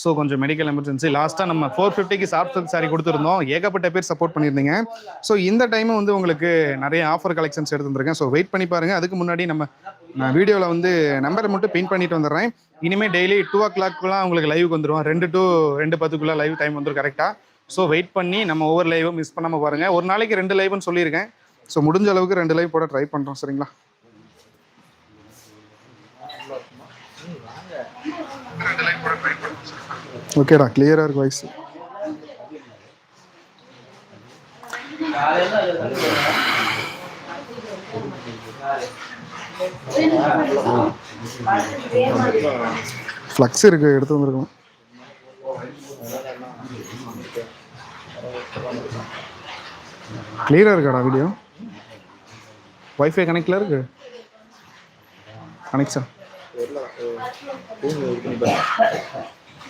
So கொஞ்சம் medical emergency லாஸ்ட்டாக நம்ம ஃபோர் ஃபிஃப்டிக்கு சாஃப்ட் சாரி கொடுத்துருந்தோம். ஏகப்பட்ட பேர் சப்போர்ட் பண்ணியிருந்தீங்க. ஸோ இந்த டைம் வந்து உங்களுக்கு நிறைய ஆஃபர் கலெக்ஷன்ஸ் எடுத்துருக்கேன் ஸோ வெயிட் பண்ணி பாருங்க. அதுக்கு முன்னாடி நம்ம நான் வீடியோவில் வந்து நம்பரை மட்டும் பின் பண்ணிட்டு வந்துடுறேன். இனிமேல் டெய்லி டூ ஓ கிளாக்குலாம் உங்களுக்கு லைவுக்கு வந்துடும் ரெண்டு டு ரெண்டு பத்துக்குள்ளே லைவ் டைம் வந்துடும் கரெக்டாக ஸோ வெயிட் பண்ணி நம்ம ஒவ்வொரு லைவும் மிஸ் பண்ணாமல் பாருங்கள் ஒரு நாளைக்கு ரெண்டு லைவ்னு சொல்லியிருக்கேன். ஸோ முடிஞ்ச அளவுக்கு ரெண்டு லைவ் போட ட்ரை பண்ணுறோம் சரிங்களா? ஓகேடா கிளியரா இருக்கு வாய்ஸ் ஃப்ளக்ஸ் இருக்கு எடுத்து வந்திருக்கோம் கிளியரா இருக்காடா வீடியோ வைஃபை கனெக்டில் இருக்கு? கனெக்ஷன்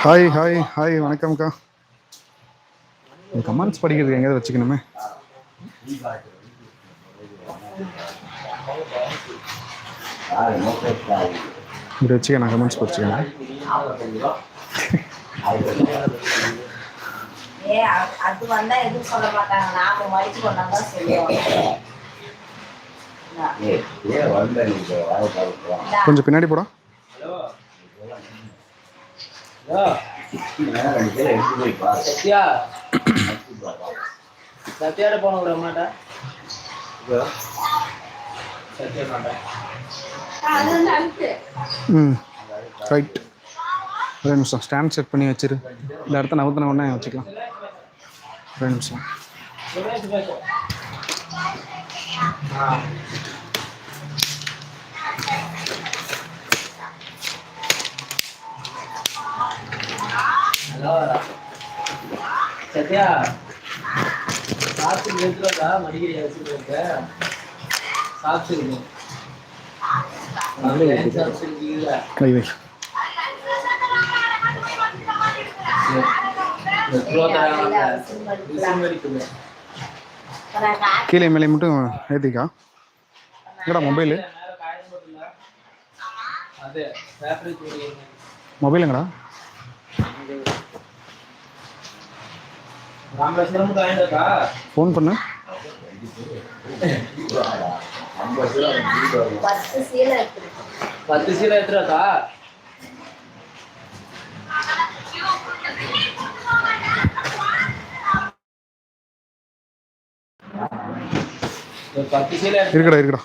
ஹாய் ஹாய் ஹாய் வணக்கம்க்கா கமெண்ட்ஸ் படிக்கிறதுக்கு எங்கேயாவது வச்சுக்கணுமே. இப்படி வச்சுக்க நான் கமெண்ட்ஸ் படிச்சுக்கேன் ஏ அ- அது வந்தா எதுவும் சொல்ல மாட்டாங்க. நாம மடிச்சு கொண்டாங்க சொல்லுவோம் கொஞ்சம் பின்னாடி போடா. சத்யா. சத்யாட போன விட மாட்டா. சத்யா மாட்டா. ம் ரைட் ஒரு நிமிஷம் ஸ்டாண்ட் செட் பண்ணி வச்சிரு. இந்த இடத்த நவுத்தின உடனே வச்சுக்கலாம். ஒரு நிமிஷம். ஹலோ சத்யா சாப்பிட்டு எடுத்துருக்கா மடிக்கிறியா வச்சுருக்க சாப்பிட்டு சாப்பிட்டு கை வை. கீழே மேலே மட்டும் ஏற்றிக்கா எங்கடா மொபைலு? அது பேப்பர் தூக்கி மொபைல் எங்கடா ராமேஸ்வரம் காயண்டக்கா ஃபோன் பண்ணு. பத்து சீலை எடுத்துருக்கு இருக்கடா இருக்கடா.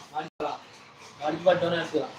எடுத்துக்கலாம்.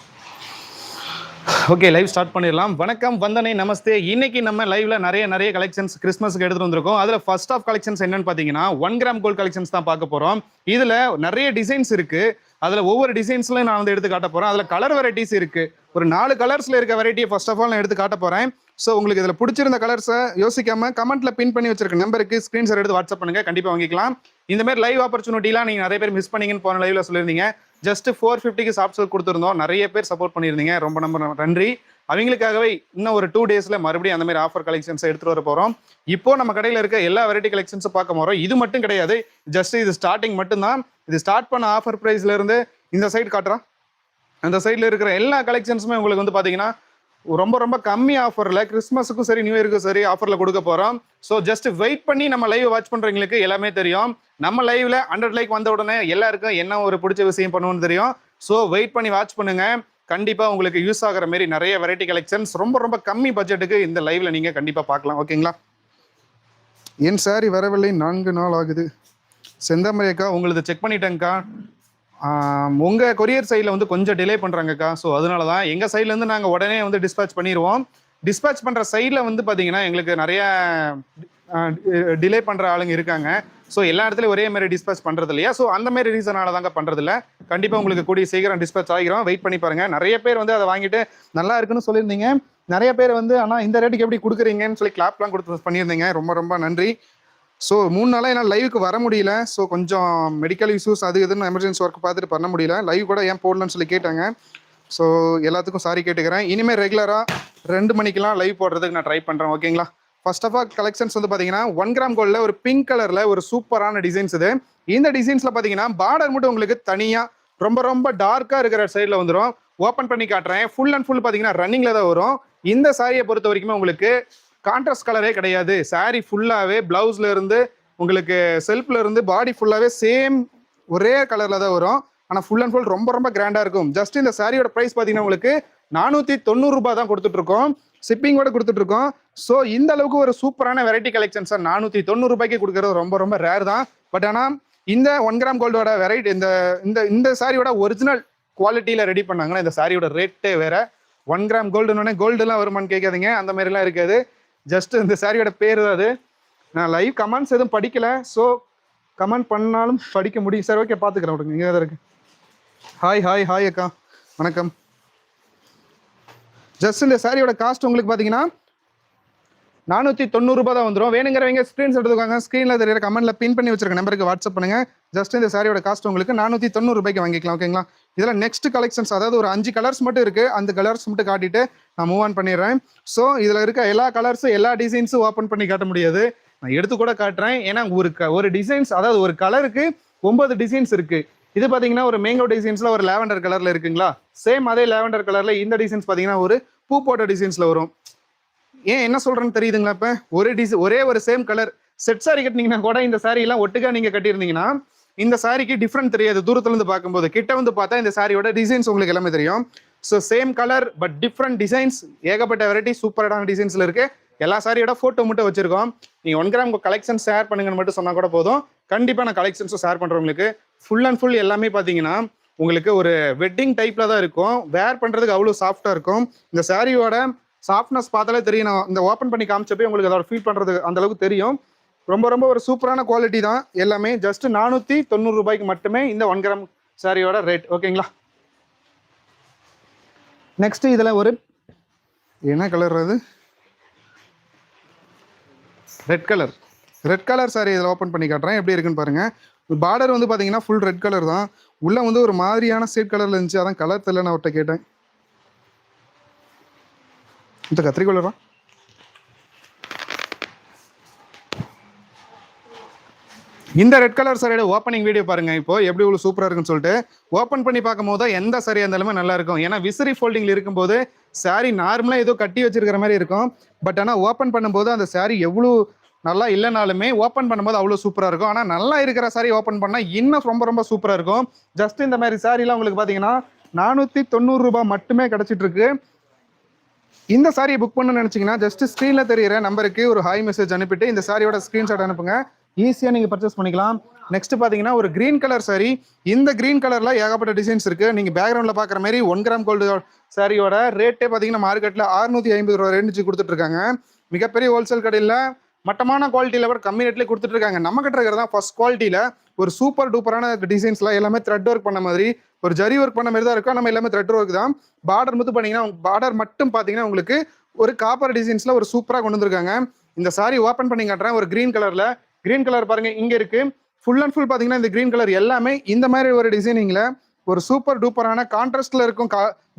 ஓகே லைவ் ஸ்டார்ட் பண்ணிடலாம். வணக்கம் வந்தனை நமஸ்தே. இன்னைக்கு நம்ம லைவ்ல நிறைய நிறைய கலெக்ஷன்ஸ் கிறிஸ்மஸ்க்கு எடுத்து வந்திருக்கோம். அதுல ஃபர்ஸ்ட் ஆஃப் கலெக்ஷன்ஸ் என்னன்னு பாத்தீங்கன்னா ஒன் கிராம் கோல்ட் கலெக்ஷன்ஸ் தான் பார்க்க போறோம். இதுல நிறைய டிசைன்ஸ் இருக்கு. அதில் ஒவ்வொரு டிசைன்ஸ்லையும் நான் வந்து எடுத்து காட்ட போகிறேன் அதில் கலர் வெரைட்டிஸ் இருக்குது ஒரு நாலு கலர்ஸில் இருக்க வெரைட்டியை ஃபர்ஸ்ட் ஆஃப் ஆல் நான் எடுத்து காட்ட போகிறேன் ஸோ உங்களுக்கு இதில் பிடிச்சிருந்த கலர்ஸை யோசிக்காமல் கமெண்ட்டில் பின் பண்ணி வச்சிருக்க நம்பருக்கு ஸ்க்ரீன்ஷர் எடுத்து வாட்ஸ்அப் பண்ணுங்கள் கண்டிப்பாக வாங்கிக்கலாம். இந்த மாதிரி லைவ் ஆப்பர்ச்சுனிட்டிலாம் நீங்கள் நிறைய பேர் மிஸ் பண்ணீங்கன்னு போன லைவில் சொல்லியிருந்தீங்க. ஜஸ்ட் ஃபோர் ஃபிஃப்டிக்கு சாப்ஸ் கொடுத்துருந்தோம். நிறைய பேர் சப்போர்ட் பண்ணியிருந்தீங்க. ரொம்ப ரொம்ப நன்றி. அவங்களுக்காகவே இன்னும் ஒரு டூ டேஸில் மறுபடியும் அந்த மாதிரி ஆஃபர் கலெக்ஷன்ஸ் எடுத்துகிட்டு வர போகிறோம் இப்போ நம்ம கடையில் இருக்க எல்லா வெரைட்டி கலெக்ஷன்ஸும் பார்க்க போகிறோம் இது மட்டும் கிடையாது. ஜஸ்ட் இது ஸ்டார்டிங் மட்டும்தான். இது ஸ்டார்ட் பண்ண ஆஃபர் ப்ரைஸ்லேருந்து இந்த சைடு காட்டுறோம் அந்த சைடில் இருக்கிற எல்லா கலெக்ஷன்ஸுமே உங்களுக்கு வந்து பார்த்தீங்கன்னா ரொம்ப ரொம்ப கம்மி ஆஃபரில் கிறிஸ்மஸுக்கும் சரி நியூ இயருக்கும் சரி ஆஃபரில் கொடுக்க போகிறோம் ஸோ ஜஸ்ட் வெயிட் பண்ணி நம்ம லைவ் வாட்ச் பண்ணுறவங்களுக்கு எல்லாமே தெரியும். நம்ம லைவில் ஹண்ட்ரட் லைக் வந்த உடனே எல்லாருக்கும் என்ன ஒரு பிடிச்ச விஷயம் பண்ணுவோம்னு தெரியும். ஸோ வெயிட் பண்ணி வாட்ச் பண்ணுங்கள் கண்டிப்பாக உங்களுக்கு யூஸ் ஆகிற மாதிரி நிறைய வெரைட்டி கலெக்ஷன்ஸ் ரொம்ப ரொம்ப கம்மி பட்ஜெட்டுக்கு இந்த லைவ்ல நீங்கள் கண்டிப்பாக பார்க்கலாம். ஓகேங்களா என் சாரி வரவில்லை. நான்கு நாள் ஆகுது. செந்தாமரை அக்கா உங்களது செக் பண்ணிட்டேங்க்கா உங்கள் கொரியர் சைடில் வந்து கொஞ்சம் டிலே பண்ணுறாங்கக்கா ஸோ அதனால தான் எங்கள் சைட்லேருந்து நாங்கள் உடனே வந்து டிஸ்பேச் பண்ணிடுவோம் டிஸ்பேச் பண்ணுற சைடில் வந்து பார்த்தீங்கன்னா எங்களுக்கு நிறைய டிலே பண்ணுற ஆளுங்க இருக்காங்க. ஸோ எல்லா இடத்துலையும் ஒரே மாதிரி டிஸ்பேச் பண்ணுறது இல்லையா? ஸோ அந்த மாதிரி ரீசனால தாங்க பண்ணுறது இல்லை. கண்டிப்பாக உங்களுக்கு கூடிய சீக்கிரம் டிஸ்பேச் ஆகிரும். வெயிட் பண்ணி பாருங்க. நிறைய பேர் வந்து அதை வாங்கிட்டு நல்லா இருக்குன்னு சொல்லியிருந்தீங்க. நிறைய பேர் வந்து ஆனால் இந்த ரேட்டுக்கு எப்படி கொடுக்குறீங்கன்னு சொல்லி கிளாப்லாம் கொடுத்து பண்ணியிருந்தீங்க. ரொம்ப ரொம்ப நன்றி. ஸோ மூணு நாளாக என்னால் லைவுக்கு வர முடியல. ஸோ கொஞ்சம் மெடிக்கல் இஷ்யூஸ் அது இதுன்னு எமர்ஜென்சி ஒர்க் பார்த்துட்டு பண்ண முடியல. லைவ் கூட ஏன் போடலன்னு சொல்லி கேட்டாங்க. ஸோ எல்லாத்துக்கும் சாரி கேட்டுக்கிறேன். இனிமேல் ரெகுலராக ரெண்டு மணிக்கெலாம் லைவ் போடுறதுக்கு நான் ட்ரை பண்ணுறேன் ஓகேங்களா ஃபர்ஸ்ட் ஆஃப் ஆல் கலெக்ஷன்ஸ் வந்து பார்த்தீங்கன்னா ஒன் கிராம் கோல்டில் ஒரு பிங்க் கலரில் ஒரு சூப்பரான டிசைன்ஸ் இது. இந்த டிசைன்ஸில் பார்த்தீங்கன்னா பார்டர் மட்டும் உங்களுக்கு தனியாக ரொம்ப ரொம்ப டார்க்காக இருக்கிற சைடில் வந்துடும் ஓப்பன் பண்ணி காட்டுறேன். ஃபுல் அண்ட் ஃபுல் பார்த்தீங்கன்னா ரன்னிங்கில் தான் வரும். இந்த சாரியை பொறுத்த வரைக்குமே உங்களுக்கு கான்ட்ராஸ்ட் கலரே கிடையாது. சாரி ஃபுல்லாகவே ப்ளவுஸ்ல இருந்து உங்களுக்கு செல்ஃப்லேருந்து பாடி ஃபுல்லாகவே சேம் ஒரே கலரில் தான் வரும். ஆனால் ஃபுல் அண்ட் ஃபுல் ரொம்ப ரொம்ப கிராண்டாக இருக்கும். ஜஸ்ட் இந்த சாரியோட ப்ரைஸ் பார்த்தீங்கன்னா உங்களுக்கு நானூற்றி தொண்ணூறுரூபா தான் கொடுத்துட்ருக்கோம் ஷிப்பிங்கோட கொடுத்துட்ருக்கோம். ஸோ இந்த அளவுக்கு ஒரு சூப்பரான வெரைட்டி கலெக்ஷன் சார் நானூற்றி தொண்ணூறு ரூபாய்க்கு கொடுக்குறது ரொம்ப ரொம்ப ரேர் தான். பட் ஆனால் இந்த ஒன் கிராம் கோல்டோட வெரைட்டி இந்த இந்த இந்த சாரியோட ஒரிஜினல் குவாலிட்டியில் ரெடி பண்ணாங்கன்னா இந்த சாரியோட ரேட்டே வேற. ஒன் கிராம் கோல்டுன்னு கோல்டுலாம் வருமான்னு கேட்காதீங்க. அந்த மாதிரிலாம் இருக்காது. ஜஸ்ட் இந்த சாரியோட பேர் தான் அது. நான் லைவ் கமெண்ட்ஸ் எதுவும் படிக்கல. ஸோ கமெண்ட் பண்ணாலும் படிக்க முடியும். சார் ஓகே பார்த்துக்கிறேன் விடுங்க. இங்கே தான் இருக்கு. ஹாய் ஹாய் ஹாய் அக்கா. வணக்கம். ஜஸ்ட் இந்த சாரியோட காஸ்ட் உங்களுக்கு பார்த்தீங்கன்னா நானூற்றி தொண்ணூறுபா தான் வந்துடும் வேணுங்கிறவங்க ஸ்க்ரீன் எடுத்துக்கோங்க. ஸ்க்ரீனில் தெரியுற கமெண்ட்ல பின் பண்ணி வச்சிருக்க நம்பருக்கு வாட்ஸ்அப் பண்ணுங்க. ஜஸ்ட் இந்த சாரியோட காஸ்ட் உங்களுக்கு நானூற்றி தொண்ணூறுபாய்க்கு வாங்கிக்கலாம். ஓகேங்களா இதில் நெக்ஸ்ட் கலெக்ஷன்ஸ் அதாவது ஒரு அஞ்சு கலர்ஸ் மட்டும் இருக்கு. அந்த கலர்ஸ் மட்டும் காட்டிட்டு நான் மூவ் ஆன் பண்ணிடுறேன். ஸோ இதில் இருக்க எல்லா கலர்ஸும் எல்லா டிசைன்ஸும் ஓப்பன் பண்ணி காட்ட முடியாது. நான் எடுத்து கூட காட்டுறேன். ஏன்னா ஒரு க ஒரு டிசைன்ஸ் அதாவது ஒரு கலருக்கு ஒன்பது டிசைன்ஸ் இருக்குது இது பார்த்தீங்கன்னா ஒரு மேங்கோ டிசைன்ஸில் ஒரு லேவண்டர் கலரில் இருக்குங்களா? சேம் அதே லேவண்டர் கலரில் இந்த டிசைன்ஸ் பார்த்தீங்கன்னா ஒரு பூ போட்ட டிசைன்ஸில் வரும். ஏன் என்ன சொல்கிறேன்னு தெரியுதுங்களா இப்போ? ஒரே டிசை ஒரே ஒரு சேம் கலர் செட் சாரி கட்டினீங்கன்னா கூட இந்த சாரியெல்லாம் ஒட்டுக்காக நீங்கள் கட்டியிருந்தீங்கன்னா இந்த சாரிக்கு டிஃப்ரெண்ட் தெரியாது. தூரத்துலேருந்து பார்க்கும்போது. கிட்ட வந்து பார்த்தா இந்த சாரியோட டிசைன்ஸ் உங்களுக்கு எல்லாமே தெரியும். So same colour but different designs ஏகப்பட்ட வெரைட்டி சூப்பரான டிசைன்ஸில் இருக்குது எல்லா சாரியோட ஃபோட்டோ மட்டும் வச்சிருக்கோம். நீங்கள் ஒன் கிராம் கலெக்ஷன் ஷேர் பண்ணுங்கன்னு மட்டும் சொன்னா கூட போதும். கண்டிப்பாக நான் கலெக்ஷன்ஸும் ஷேர் பண்ணுறவங்களுக்கு ஃபுல் அண்ட் ஃபுல் எல்லாமே பார்த்தீங்கன்னா உங்களுக்கு ஒரு வெட்டிங் டைப்பில் தான் இருக்கும். வேர் பண்ணுறதுக்கு அவ்வளோ சாஃப்டாக இருக்கும். இந்த சாரியோட சாஃப்ட்னஸ் பார்த்தாலே தெரியும். நான் இந்த ஓப்பன் பண்ணி காமிச்சப்போ உங்களுக்கு அதோட ஃபீல் பண்ணுறது அந்தளவுக்கு தெரியும். ரொம்ப ரொம்ப ஒரு சூப்பரான குவாலிட்டி தான். எல்லாமே ஜஸ்ட் நானூற்றி தொண்ணூறு ரூபாய்க்கு மட்டுமே இந்த ஒன் கிராம் சாரியோட ரேட் ஓகேங்களா நெக்ஸ்ட் இதில் ஒரு என்ன கலர் அது? Red colour red colour sari இதில் ஓப்பன் பண்ணி காட்டுறேன். எப்படி இருக்குன்னு பாருங்கள் பார்டர் வந்து பார்த்தீங்கன்னா ஃபுல் ரெட் கலர் தான். உள்ளே வந்து ஒரு மாதிரியான சேட் கலரில் இருந்துச்சு. அதான் கலர் தெரியல நான் அவர்கிட்ட கேட்டேன். இந்த கத்திரிக்கோளரா இந்த ரெட் கலர் சரியோட ஓப்பனிங் வீடியோ பாருங்க. இப்போ எப்படி இவ்வளோ சூப்பரா இருக்குன்னு சொல்லிட்டு ஓப்பன் பண்ணி பார்க்கும் போது எந்த சாரியா இருந்தாலுமே நல்லா இருக்கும். ஏன்னா விசிறி ஃபோல்டிங்ல இருக்கும்போது சாரி நார்மலா ஏதோ கட்டி வச்சிருக்கிற மாதிரி இருக்கும். பட் ஆனா ஓப்பன் பண்ணும்போது அந்த சாரி எவ்வளவு நல்லா இல்லைனாலுமே ஓப்பன் பண்ணும்போது அவ்வளோ சூப்பராக இருக்கும். ஆனால் நல்லா இருக்கிற சாரி ஓப்பன் பண்ணால் இன்னும் ரொம்ப ரொம்ப சூப்பராக இருக்கும். ஜஸ்ட் இந்த மாதிரி சாரிலாம் உங்களுக்கு பார்த்தீங்கன்னா நானூற்றி தொண்ணூறு ரூபாய் மட்டுமே கிடச்சிட்டு இருக்கு இந்த சாரியை புக் பண்ணணும்னு நினச்சிங்கன்னா ஜஸ்ட் ஸ்க்ரீனில் தெரியிற நம்பருக்கு ஒரு ஹாய் மெசேஜ் அனுப்பிட்டு இந்த சாரியோட ஸ்க்ரீன்ஷாட் அனுப்புங்க. ஈஸியாக நீங்கள் பர்ச்சேஸ் பண்ணிக்கலாம். நெக்ஸ்ட் பார்த்தீங்கன்னா ஒரு க்ரீன் கலர் சாரி இந்த க்ரீன் கலரில் ஏகப்பட்ட டிசைன்ஸ் இருக்குது நீங்கள் பேக்ரவுண்டில் பார்க்குற மாதிரி ஒன் கிராம் கோல்டு சாரியோட ரேட்டே பார்த்தீங்கன்னா மார்க்கெட்டில் ஆறுநூற்றி ஐம்பது ரூபா ரேஞ்சு கொடுத்துட்ருக்காங்க. மிகப்பெரிய ஹோல்சேல் கடையில் மட்டமான குவாலிட்டியில் கூட கம்மி ரேட்லேயே கொடுத்துட்ருக்காங்க நம்ம கிட்ட இருக்கிறது தான் ஃபர்ஸ்ட் குவாலிட்டியில் ஒரு சூப்பர் டூப்பரான டிசைன்ஸ்லாம் எல்லாமே த்ரெட் ஒர்க் பண்ண மாதிரி ஒரு ஜரி ஒர்க் பண்ண மாதிரி தான் இருக்கும் நம்ம எல்லாமே த்ரெட் ஒர்க் தான். பார்டர் மட்டும் பார்த்தீங்கன்னா பார்டர் மட்டும் பார்த்தீங்கன்னா உங்களுக்கு ஒரு காப்பர் டிசைன்ஸில் ஒரு சூப்பராக கொண்டு வந்திருக்காங்க. இந்த சாரி ஓப்பன் பண்ணி காட்டுறேன். ஒரு க்ரீன் கலரில் க்ரீன் கலர் பாருங்க இங்கே இருக்கு. ஃபுல் அண்ட் ஃபுல் பார்த்தீங்கன்னா இந்த க்ரீன் கலர் எல்லாமே இந்த மாதிரி ஒரு டிசைனிங்கில் ஒரு சூப்பர் டூப்பரான கான்ட்ராஸ்டில் இருக்கும்.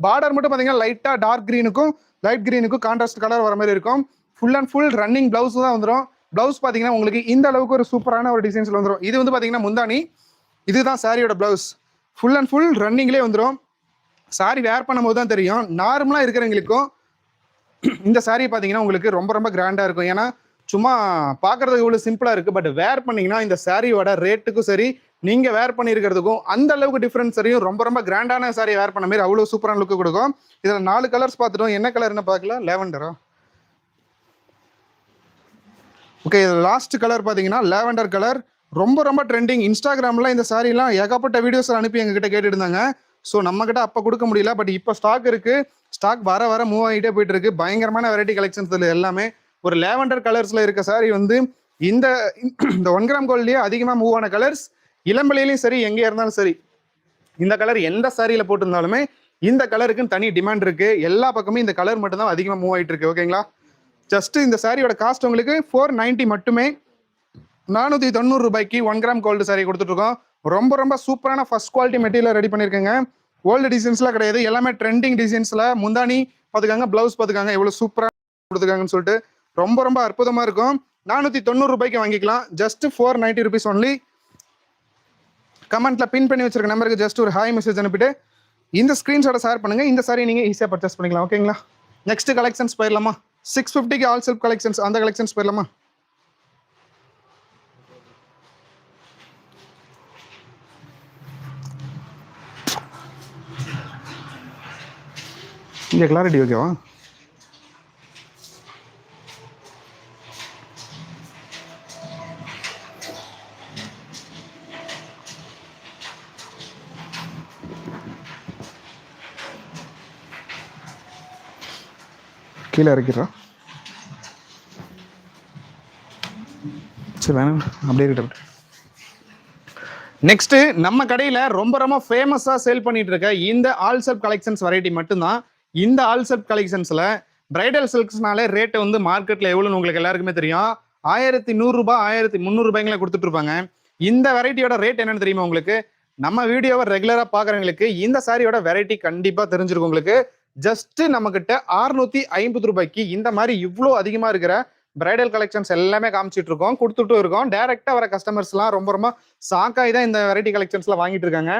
பார்டர் மட்டும் பார்த்தீங்கன்னா லைட்டாக டார்க் க்ரீனுக்கும் லைட் க்ரீனுக்கும் கான்ட்ராஸ்ட் கலர் வர மாதிரி இருக்கும். Full and full running blouse தான் வந்துடும் பிளவுஸ் பார்த்தீங்கன்னா உங்களுக்கு இந்த அளவுக்கு ஒரு சூப்பரான ஒரு டிசைன்ஸில் வந்துடும் இது வந்து பார்த்தீங்கன்னா முந்தானி. இதுதான் சாரியோட பிளவுஸ் ஃபுல் அண்ட் ஃபுல் ரன்னிங்லேயே வந்துடும் சாரி வேர் பண்ணும்போது தான் தெரியும். நார்மலாக இருக்கிறவங்களுக்கும் இந்த சாரி பார்த்தீங்கன்னா உங்களுக்கு ரொம்ப ரொம்ப கிராண்டாக இருக்கும். ஏன்னா சும்மா பார்க்கறதுக்கு இவ்வளோ சிம்பிளாக இருக்குது பட் வேர் பண்ணிங்கன்னா இந்த சாரியோட ரேட்டுக்கும் சரி நீங்கள் வேர் பண்ணியிருக்கிறதுக்கும் அந்த அளவுக்கு டிஃப்ரென்ஸ் தெரியும் ரொம்ப ரொம்ப கிராண்டான சாரி வேர் பண்ண மாதிரி அவ்வளோ சூப்பரான லுக்கு கொடுக்கும். இதில் நாலு கலர்ஸ் பார்த்துட்டோம். என்ன கலர்னு பார்க்கல? லேவண்டரா ஓகே லாஸ்ட் கலர் பார்த்தீங்கன்னா லேவண்டர் கலர் ரொம்ப ரொம்ப ட்ரெண்டிங் இன்ஸ்டாகிராமில் இந்த சாரீலாம் ஏகப்பட்ட வீடியோஸ் அனுப்பி எங்ககிட்ட கேட்டுருந்தாங்க ஸோ நம்மக்கிட்ட அப்போ கொடுக்க முடியல. பட் இப்போ ஸ்டாக் இருக்கு. ஸ்டாக் வர வர மூவ் ஆகிட்டே போயிட்டு இருக்கு பயங்கரமான வெரைட்டி கலெக்ஷன்ஸ் இதில் எல்லாமே. ஒரு லேவண்டர் கலர்ஸில் இருக்க சாரி வந்து இந்த இந்த ஒன் கிராம் கோல்ட்லேயே அதிகமாக மூவ் ஆன கலர்ஸ் இளம்பிலையிலையும் சரி எங்கே இருந்தாலும் சரி. இந்த கலர் எந்த சாரியில் போட்டிருந்தாலுமே இந்த கலருக்குன்னு தனி டிமாண்ட் இருக்குது எல்லா பக்கமும் இந்த கலர் மட்டும்தான் அதிகமாக மூவ் ஆகிட்டு இருக்கு ஓகேங்களா ஜஸ்ட் இந்த சாரியோட காஸ்ட் உங்களுக்கு ஃபோர் நைன்ட்டி மட்டுமே. நானூற்றி தொண்ணூறு ரூபாய்க்கு ஒன் கிராம் கோல்டு சாரி கொடுத்துட்ருக்கோம். ரொம்ப ரொம்ப சூப்பரான ஃபர்ஸ்ட் குவாலிட்டி மெட்டீரியல் ரெடி பண்ணியிருக்கேங்க. ஓல்டு டிசைன்ஸ்லாம் கிடையாது. எல்லாமே ட்ரெண்டிங் டிசைன்ஸில் முந்தானி பார்த்துக்காங்க ப்ளவுஸ் பார்த்துக்காங்க எவ்வளோ சூப்பராக கொடுத்துருக்காங்கன்னு சொல்லிட்டு ரொம்ப ரொம்ப அற்புதமாக இருக்கும். நானூற்றி தொண்ணூறு ரூபாய்க்கு வாங்கிக்கலாம். Just four ninety rupees only கமெண்ட்டில் பின் பண்ணி வச்சிருக்க நம்பருக்கு ஜஸ்ட் ஒரு ஹாய் மெசேஜ் அனுப்பிட்டு இந்த ஸ்க்ரீன்ஷாட்டை ஷேர் பண்ணுங்கள் இந்த சாரி நீங்கள் ஈஸியாக பர்ச்சேஸ் பண்ணிக்கலாம். ஓகேங்களா நெக்ஸ்ட் கலெக்ஷன்ஸ் போயிடலாமா? சிக்ஸ் ஃபிஃப்டிக்கு ஆல் செல்ஃப் கலெக்ஷன்ஸ் அந்த கலெக்ஷன்ஸ் போயிடலாமா? இங்கே கிளாரிட்டி ஓகேவா கீழே இறக்கிடுறா. சரி வேணாம். அப்படியே இருக்கட்டும். நெக்ஸ்ட் நம்ம கடையில ரொம்ப ரொம்ப ஃபேமஸாக சேல் பண்ணிட்டு இருக்க இந்த ஆல் செல்ஃப் கலெக்ஷன்ஸ் வெரைட்டி மட்டும்தான். இந்த ஆல் செல்ஃப் கலெக்ஷன்ஸ்ல பிரைடல் சில்க்ஸ்னாலே ரேட் வந்து மார்க்கெட்ல எவ்வளோன்னு உங்களுக்கு எல்லாருக்குமே தெரியும். ஆயிரத்தி நூறுரூபா ஆயிரத்தி முந்நூறுபாய்ங்கள கொடுத்துட்டு இருப்பாங்க. இந்த வெரைட்டியோட ரேட் என்னன்னு தெரியுமா உங்களுக்கு? நம்ம வீடியோவை ரெகுலரா பாக்குறவங்களுக்கு இந்த சாரியோட வெரைட்டி கண்டிப்பா தெரிஞ்சிருக்கும் உங்களுக்கு. ஜஸ்ட் நம்ம கிட்ட அறுநூத்தி ஐம்பது ரூபாய்க்கு இந்த மாதிரி இவ்வளோ அதிகமா இருக்கிற பிரைடல் கலெக்ஷன்ஸ் எல்லாமே காமிச்சிட்டு இருக்கோம். கொடுத்துட்டும் இருக்கோம். டைரக்டா வர கஸ்டமர்ஸ்லாம் ரொம்ப ரொம்ப சாக்காய் தான் இந்த வெரைட்டி கலெக்ஷன்ஸ்ல வாங்கிட்டு இருக்காங்க.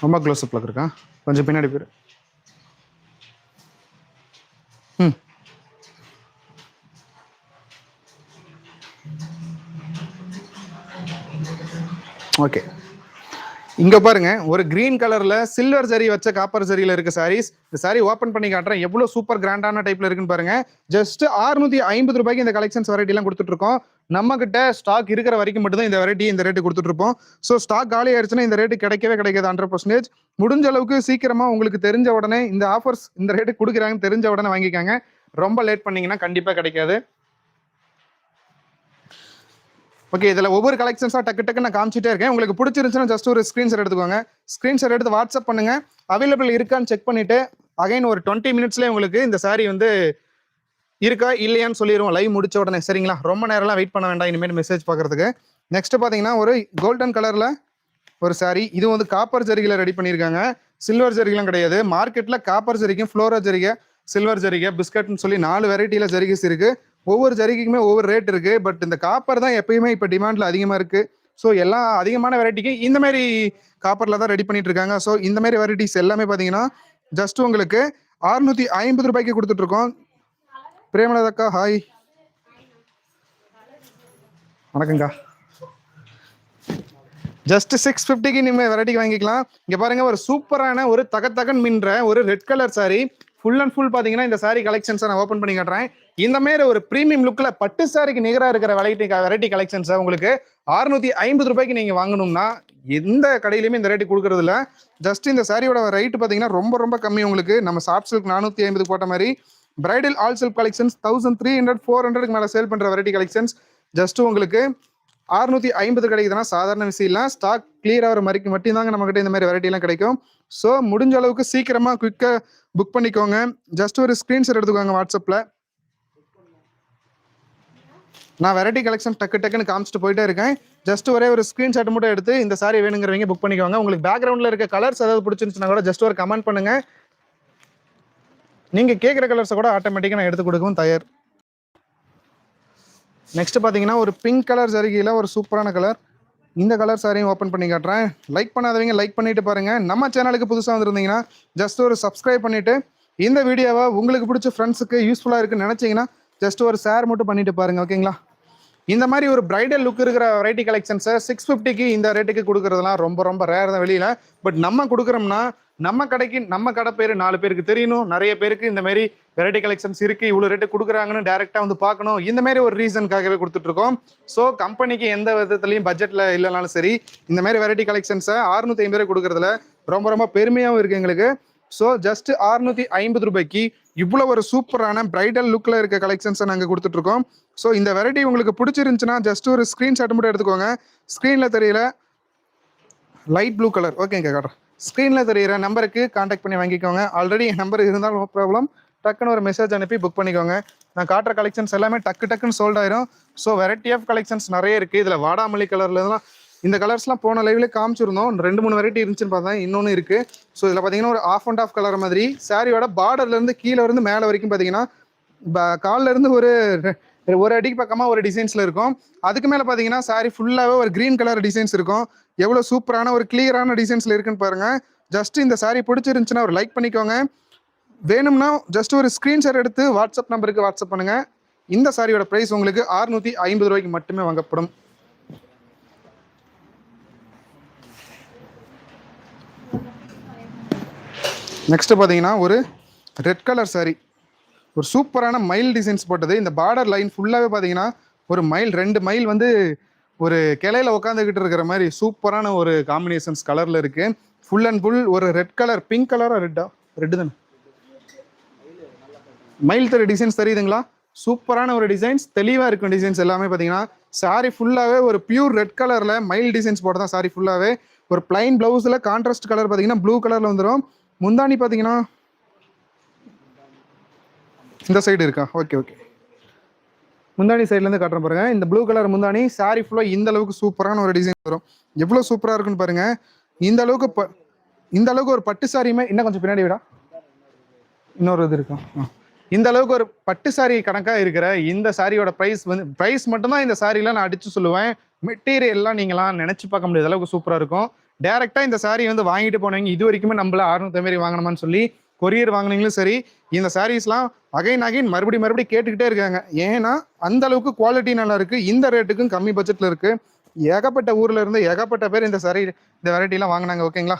ரொம்ப க்ளோஸ் அப்ல இருக்கா? கொஞ்சம் பின்னாடி போயிரு. ம். ஓகே இங்க பாருங்க ஒரு கிரீன் கலர்ல சில்வர் ஜரி வச்ச காப்பர் ஜரியில இருக்க சாரீஸ் இந்த சாரி ஓபன் பண்ணி காட்டுறேன். எவ்வளவு சூப்பர் கிராண்டான டைப்ல இருக்குன்னு பாருங்க. ஜஸ்ட் 650 ஐம்பது ரூபாய்க்கு இந்த கலெக்ஷன்ஸ் வெரைட்டி எல்லாம் கொடுத்துட்டு இருக்கோம். நம்ம கிட்ட ஸ்டாக் இருக்கிற வரைக்கும் மட்டும் தான் இந்த வெரைட்டி இந்த ரேட்டு கொடுத்துட்டு இருப்போம். ஸோ ஸ்டாக் காலி ஆயிடுச்சுன்னா இந்த ரேட்டு கிடைக்கவே கிடைக்காது ஹண்ட்ரட் பர்சன்டேஜ் முடிஞ்ச அளவுக்கு சீக்கிரமா உங்களுக்கு தெரிஞ்ச உடனே இந்த ஆஃபர்ஸ் இந்த ரேட்டு கொடுக்குறாங்கன்னு தெரிஞ்ச உடனே வாங்கிக்காங்க. ரொம்ப லேட் பண்ணீங்கன்னா கண்டிப்பா கிடைக்காது. ஓகே இதில் ஒவ்வொரு கலெக்ஷன்ஸாக டக்கு டக்கு நான் காமிச்சிட்டே இருக்கேன். உங்களுக்கு பிடிச்சிருந்துச்சுன்னா ஜஸ்ட் ஒரு ஸ்க்ரீன்ஷாட் எடுத்துக்கோங்க. ஸ்க்ரீன்ஷாட் எடுத்து வாட்ஸ்அப் பண்ணுங்க. அவைலபிள் இருக்கான்னு செக் பண்ணிட்டு அகைன் ஒரு டுவெண்ட்டி மினிட்ஸ்லேயே உங்களுக்கு இந்த சாரீ வந்து இருக்கா இல்லையான்னு சொல்லிடுவோம். லைவ் முடிச்ச உடனே. சரிங்களா? ரொம்ப நேரம்லாம் வெயிட் பண்ண வேண்டாம். இனிமேல் மெசேஜ் பார்க்குறதுக்கு. நெக்ஸ்ட் பார்த்தீங்கன்னா ஒரு கோல்டன் கலரில் ஒரு சாரீ இது வந்து காப்பர் ஜரிகையில் ரெடி பண்ணியிருக்காங்க. சில்வர் ஜரிகைலாம் கிடையாது. மார்க்கெட்டில் காப்பர் ஜரிக்கும் ஃப்ளோரா ஜரிகை சில்வர் ஜரிகை பிஸ்கட்னு சொல்லி நாலு வெரைட்டியில் ஜரிகைஸ் இருக்குது ஒவ்வொரு ஜரிகைக்குமே ஒவ்வொரு ரேட் இருக்கு. பட் இந்த காப்பர் தான் எப்பயுமே இப்போ டிமாண்ட்ல அதிகமாக இருக்கு. ஸோ எல்லா அதிகமான வெரைட்டிக்கு இந்த மாதிரி காப்பரில் தான் ரெடி பண்ணிட்டு இருக்காங்க. ஸோ இந்த மாதிரி வெரைட்டிஸ் எல்லாமே பார்த்தீங்கன்னா ஜஸ்ட் உங்களுக்கு அறுநூத்தி ஐம்பது ரூபாய்க்கு கொடுத்துட்டு இருக்கோம். பிரேமலதாக்கா ஹாய் வணக்கங்க்கா ஜஸ்ட் சிக்ஸ் ஃபிஃப்டிக்கு நீங்கள் வெரைட்டிக்கு வாங்கிக்கலாம். இங்கே பாருங்க ஒரு சூப்பரான ஒரு தகத்தகன் மின்ற ஒரு red colour sari full and full பார்த்தீங்கன்னா இந்த சாரி கலெக்ஷன்ஸை நான் ஓப்பன் பண்ணி காட்டுறேன். இந்த மாதிரி ஒரு ப்ரீமியம் லுக்கில் பட்டு சாரிக்கு நிகராக இருக்கிற வெரைட்டி வெரைட்டி கலெக்ஷன்ஸை உங்களுக்கு அறுநூத்தி ஐம்பது ரூபாய்க்கு நீங்கள் வாங்கணும்னா எந்த கடையிலுமே இந்த ரேட்டு கொடுக்கறது இல்ல. ஜஸ்ட் இந்த சாரியோட ரேட்டு பார்த்தீங்கன்னா ரொம்ப ரொம்ப கம்மி உங்களுக்கு. நம்ம சாஃப்ட் சில்க் நானூற்றி ஐம்பது போட்ட மாதிரி. Bridal all silk collections thousand three hundred four hundred மேலே சேல் பண்ணுற வெரைட்டி கலெக்ஷன்ஸ் ஜஸ்ட் உங்களுக்கு அறுநூத்தி ஐம்பது கிடைக்குதுன்னா சாதாரண விஷயம் இல்லை ஸ்டாக் கிளியர் ஆகிற மாதிரி மட்டும்தாங்க நம்மகிட்ட இந்த மாதிரி வெரைட்டிலாம் கிடைக்கும். ஸோ முடிஞ்ச அளவுக்கு சீக்கிரமா குயிக்காக புக் பண்ணிக்கோங்க. ஜஸ்ட் ஒரு ஸ்க்ரீன்ஷாட் எடுத்துக்கோங்க வாட்ஸ்அப்பில் நான் வெரைட்டி கலெக்ஷன் டக்கு டக்குன்னு காமிச்சிட்டு போயிட்டே இருக்கேன். ஜஸ்ட் ஒரே ஒரு ஸ்க்ரீன்ஷாட் மட்டும் எடுத்து இந்த சாரி வேணுங்கிறவங்க புக் பண்ணிக்கோங்க. உங்களுக்கு பேக்ரவுண்டில் இருக்க கலர்ஸ் ஏதாவது பிடிச்சிருந்துச்சுன்னா கூட ஜஸ்ட் ஒரு கமெண்ட் பண்ணுங்க. நீங்கள் கேட்குற கலர்ஸை கூட ஆட்டோமேட்டிக்காக நான் எடுத்து கொடுக்கவும் தயார். நெக்ஸ்ட் பார்த்தீங்கன்னா ஒரு பிங்க் கலர் ஜரிகையில் ஒரு சூப்பரான கலர் இந்த கலர் சாரியும் ஓப்பன் பண்ணி காட்டுறேன். லைக் பண்ணாதவங்க லைக் பண்ணிட்டு பாருங்கள் நம்ம சேனலுக்கு புதுசாக வந்திருந்தீங்கன்னா ஜஸ்ட் ஒரு சப்ஸ்கிரைப் பண்ணிவிட்டு இந்த வீடியோவை உங்களுக்கு பிடிச்ச ஃப்ரெண்ட்ஸுக்கு யூஸ்ஃபுல்லாக இருக்குன்னு நினச்சிங்கன்னா ஜஸ்ட் ஒரு ஷேர் மட்டும் பண்ணிட்டு பாருங்கள் ஓகேங்களா இந்த மாதிரி ஒரு பிரைடல் லுக் இருக்கிற வெரைட்டி கலெக்ஷன்ஸை சிக்ஸ் ஃபிஃப்டிக்கு இந்த ரேட்டுக்கு கொடுக்கறதுலாம் ரொம்ப ரொம்ப ரேர் தான் வெளியில். பட் நம்ம கொடுக்குறோம்னா நம்ம கடைக்கு நம்ம கடை பேர் நாலு பேருக்கு தெரியணும். நிறைய பேருக்கு இந்த மாதிரி வெரைட்டி கலெக்ஷன்ஸ் இருக்குது இவ்வளோ ரேட்டு கொடுக்குறாங்கன்னு டேரெக்டாக வந்து பார்க்கணும். இந்த மாதிரி ஒரு ரீசனுக்காகவே கொடுத்துட்ருக்கோம் ஸோ கம்பெனிக்கு எந்த விதத்துலையும் பட்ஜெட்டில் இல்லைனாலும் சரி இந்த மாதிரி வெரைட்டி கலெக்ஷன்ஸை அறுநூத்தி ஐம்பது ரூபாய் கொடுக்கறதுல ரொம்ப ரொம்ப பெருமையாகவும் இருக்குது எங்களுக்கு. ஸோ ஜஸ்ட் அறுநூத்தி ஐம்பது ரூபாய்க்கு இவ்வளோ ஒரு சூப்பரான பிரைடல் லுக்கில் இருக்க கலெக்ஷன்ஸை நாங்கள் கொடுத்துட்ருக்கோம் ஸோ இந்த வெரைட்டி உங்களுக்கு பிடிச்சிருந்துச்சுன்னா ஜஸ்ட் ஒரு ஸ்க்ரீன்ஷாட் மட்டும் எடுத்துக்கோங்க. ஸ்க்ரீனில் தெரியல. லைட் ப்ளூ கலர் ஓகேங்க காட்டுறேன். ஸ்க்ரீனில் தெரியிற நம்பருக்கு காண்டாக்ட் பண்ணி வாங்கிக்கோங்க. ஆல்ரெடி என் நம்பர் இருந்தாலும் நோ ப்ராப்ளம் டக்குன்னு ஒரு மெசேஜ் அனுப்பி புக் பண்ணிக்கோங்க. நான் காட்டுற கலெக்ஷன்ஸ் எல்லாமே டக்கு டக்குன்னு சோல்ட் ஆயிரும். ஸோ வெரைட்டி ஆஃப் கலெக்ஷன்ஸ் நிறைய இருக்குது இதில் வாடாமல்லி கலர்லாம் இந்த கலர்ஸ்லாம் போன லைவ்லேயே காமிச்சிருந்தோம். ரெண்டு மூணு வெரைட்டி இருந்துச்சுன்னு பார்த்தா இன்னொன்று இருக்குது ஸோ இதில் பார்த்தீங்கன்னா ஒரு ஆஃப் அண்ட் ஆஃப் கலர் மாதிரி. சாரியோட பார்டர்லேருந்து கீழே இருந்து மேலே வரைக்கும் பார்த்தீங்கன்னா ப- இருந்து ஒரு ஒரு அடிக்கு பக்கமாக ஒரு டிசைன்ஸில் இருக்கும். அதுக்கு மேலே பார்த்தீங்கன்னா சாரி ஃபுல்லாகவே ஒரு க்ரீன் கலர் டிசைன்ஸ் இருக்கும். எவ்வளோ சூப்பரான ஒரு கிளியரான டிசைன்ஸில் இருக்குன்னு பாருங்கள் ஜஸ்ட் இந்த சாரி பிடிச்சிருந்துச்சுன்னா ஒரு லைக் பண்ணிக்கோங்க. வேணும்னா ஜஸ்ட் ஒரு ஸ்க்ரீன்ஷாட் எடுத்து வாட்ஸ்அப் நம்பருக்கு வாட்ஸ்அப் பண்ணுங்கள் இந்த சாரியோட ப்ரைஸ் உங்களுக்கு 650 ஐம்பது ரூபாய்க்கு மட்டுமே வாங்கப்படும். நெக்ஸ்ட் பார்த்தீங்கன்னா ஒரு ரெட் கலர் saree. ஒரு சூப்பரான மைல் டிசைன்ஸ் போட்டது. இந்த பார்டர் லைன் ஃபுல்லாகவே பார்த்தீங்கன்னா ஒரு மைல் ரெண்டு மைல் வந்து ஒரு கிளையில உட்காந்துக்கிட்டு இருக்கிற மாதிரி சூப்பரான ஒரு காம்பினேஷன்ஸ் கலரில் இருக்குது ஃபுல் அண்ட் ஃபுல் ஒரு ரெட் கலர் பிங்க் கலராக ரெட்டா ரெட்டு தானே? மயில் தர டிசைன்ஸ் தெரியுதுங்களா? சூப்பரான ஒரு டிசைன்ஸ் தெளிவாக இருக்கும் டிசைன்ஸ் எல்லாமே பார்த்தீங்கன்னா சாரி ஃபுல்லாகவே ஒரு பியூர் ரெட் கலரில் மைல் டிசைன்ஸ் போட்டு தான் சாரி ஃபுல்லாகவே ஒரு பிளைன் ப்ளவுஸில் கான்ட்ராஸ்ட் கலர் பார்த்தீங்கன்னா ப்ளூ கலரில் வந்துடும் முந்தானி பார்த்தீங்கன்னா இந்த சைடு இருக்கா? ஓகே ஓகே முந்தானி சைட்லேருந்து காட்டுறேன் பாருங்க. இந்த ப்ளூ கலர் முந்தானி சாரி ஃபுல்லாக இந்த அளவுக்கு சூப்பரான ஒரு டிசைன் வரும். எவ்வளோ சூப்பராக இருக்குன்னு பாருங்க. இந்த அளவுக்கு ப இந்த அளவுக்கு ஒரு பட்டு சாரியுமே இன்னும் கொஞ்சம் பின்னாடி விடா. இன்னொரு இது இருக்கும் இந்த அளவுக்கு ஒரு பட்டு சாரி கணக்காக இருக்கிற இந்த சாரியோட ப்ரைஸ் வந்து ப்ரைஸ் மட்டும்தான் இந்த சாரியெலாம் நான் அடிச்சு சொல்லுவேன். மெட்டீரியல்லாம் நீங்களாம் நினச்சி பார்க்க முடியாத அளவுக்கு சூப்பராக இருக்கும். டேரெக்டாக இந்த சாரி வந்து வாங்கிட்டு போனவங்க இது வரைக்குமே நம்மள அறுநூத்தி மாரி வாங்கணுமான்னு சொல்லி கொரியர் வாங்கினீங்களும் சரி இந்த சாரீஸ்லாம் அகைன் அகைன் மறுபடியும் மறுபடியும் கேட்டுக்கிட்டே இருக்காங்க. ஏன்னா அந்த அளவுக்கு குவாலிட்டி நல்லா இருக்கு. இந்த ரேட்டுக்கும் கம்மி பட்ஜெட்ல இருக்கு. ஏகப்பட்ட ஊர்ல இருந்து ஏகப்பட்ட பேர் இந்த சாரி இந்த வெரைட்டிலாம் வாங்கினாங்க ஓகேங்களா